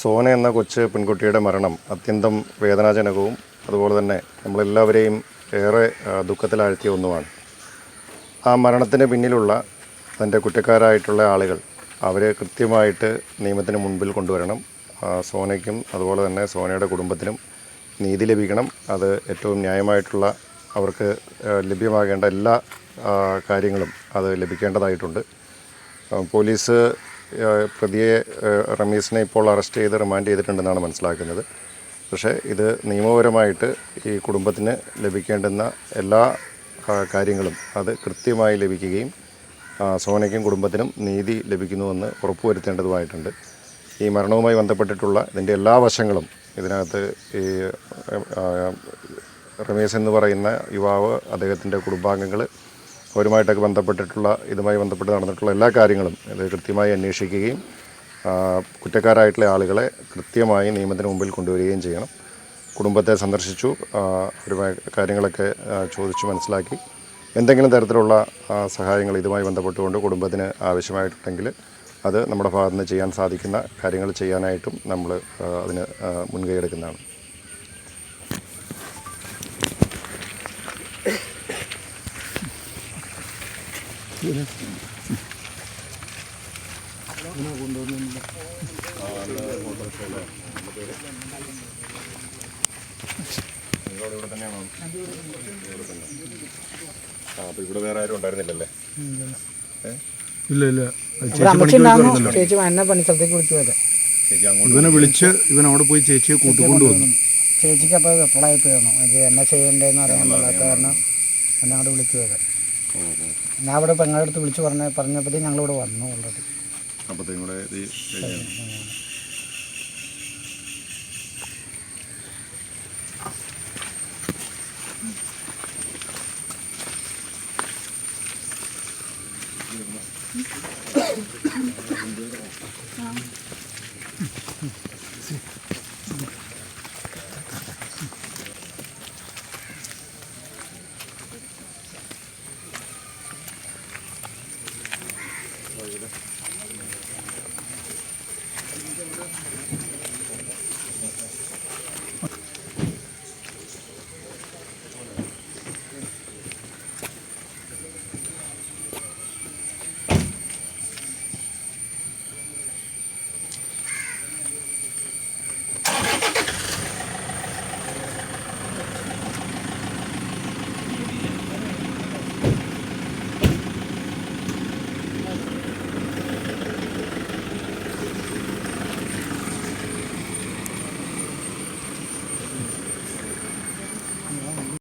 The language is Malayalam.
സോന എന്ന കൊച്ചു പെൺകുട്ടിയുടെ മരണം അത്യന്തം വേദനാജനകവും അതുപോലെ തന്നെ നമ്മളെല്ലാവരെയും ഏറെ ദുഃഖത്തിലാഴ്ത്തിയ ഒന്നുമാണ്. ആ മരണത്തിന് പിന്നിലുള്ള അതിന്റെ കുറ്റക്കാരായിട്ടുള്ള ആളുകൾ അവരെ കൃത്യമായിട്ട് നിയമത്തിന് മുൻപിൽ കൊണ്ടുവരണം. സോനയ്ക്കും അതുപോലെ തന്നെ സോനയുടെ കുടുംബത്തിനും നീതി ലഭിക്കണം. അത് ഏറ്റവും ന്യായമായിട്ടുള്ള അവർക്ക് ലഭ്യമാകേണ്ട എല്ലാ കാര്യങ്ങളും അത് ലഭിക്കേണ്ടതായിട്ടുണ്ട്. പോലീസ് പ്രതിയെ റമീസിനെ ഇപ്പോൾ അറസ്റ്റ് ചെയ്ത് റിമാൻഡ് ചെയ്തിട്ടുണ്ടെന്നാണ് മനസ്സിലാക്കുന്നത്. പക്ഷേ ഇത് നിയമപരമായിട്ട് ഈ കുടുംബത്തിന് ലഭിക്കേണ്ടുന്ന എല്ലാ കാര്യങ്ങളും അത് കൃത്യമായി ലഭിക്കുകയും സോനയ്ക്കും കുടുംബത്തിനും നീതി ലഭിക്കുന്നുവെന്ന് ഉറപ്പുവരുത്തേണ്ടതുമായിട്ടുണ്ട്. ഈ മരണവുമായി ബന്ധപ്പെട്ടിട്ടുള്ള ഇതിന്റെ എല്ലാ വശങ്ങളും ഇതിനകത്ത് ഈ റമേശ് എന്ന് പറയുന്ന യുവാവ് അദ്ദേഹത്തിന്റെ കുടുംബാംഗങ്ങൾ അവരുമായിട്ടൊക്കെ ബന്ധപ്പെട്ടിട്ടുള്ള ഇതുമായി ബന്ധപ്പെട്ട് നടന്നിട്ടുള്ള എല്ലാ കാര്യങ്ങളും ഇത് കൃത്യമായി അന്വേഷിക്കുകയും കുറ്റക്കാരായിട്ടുള്ള ആളുകളെ കൃത്യമായി നിയമത്തിന് മുമ്പിൽ കൊണ്ടുവരികയും ചെയ്യണം. കുടുംബത്തെ സന്ദർശിച്ചു അവരുമായ കാര്യങ്ങളൊക്കെ ചോദിച്ചു മനസ്സിലാക്കി. എന്തെങ്കിലും തരത്തിലുള്ള സഹായങ്ങൾ ഇതുമായി ബന്ധപ്പെട്ടുകൊണ്ട് കുടുംബത്തിന് ആവശ്യമായിട്ടുണ്ടെങ്കിൽ അത് നമ്മുടെ ഭാഗത്ത് നിന്ന് ചെയ്യാൻ സാധിക്കുന്ന കാര്യങ്ങൾ ചെയ്യാനായിട്ടും നമ്മൾ അതിന് മുൻകൈ എടുക്കുന്നതാണ്. അപ്പോൾ ഇവിടെ വേറെ ആരും ഉണ്ടായിരുന്നില്ലല്ലേ ഇല്ല ഇല്ല ഇവിടെ ചേച്ചി എന്നെ പണിസ്ഥലത്തേക്ക് വിളിച്ചു പോയത്. ചേച്ചി അങ്ങോട്ട് ഇവനെ വിളിച്ച് ഇവൻ അവിടെ പോയി ചേച്ചിയെ കൂട്ടിക്കൊണ്ടുവന്നു ചേച്ചിക്ക് അപ്പോൾ വെപ്പളായി പോയിരുന്നു എന്നാ ചെയ്യണ്ടേന്ന് അറിയാൻ പാടാത്ത കാരണം എന്നെ അവിടെ വിളിച്ചു പോയത്. ഞാൻ ഇവിടെ പെങ്ങളുടെ അടുത്ത് വിളിച്ച് പറഞ്ഞ പറഞ്ഞപ്പോഴത്തേക്കും ഞങ്ങളിവിടെ വന്നു ഓൾറെഡി അപ്പോഴത്തേക്കും കൂടെ Later.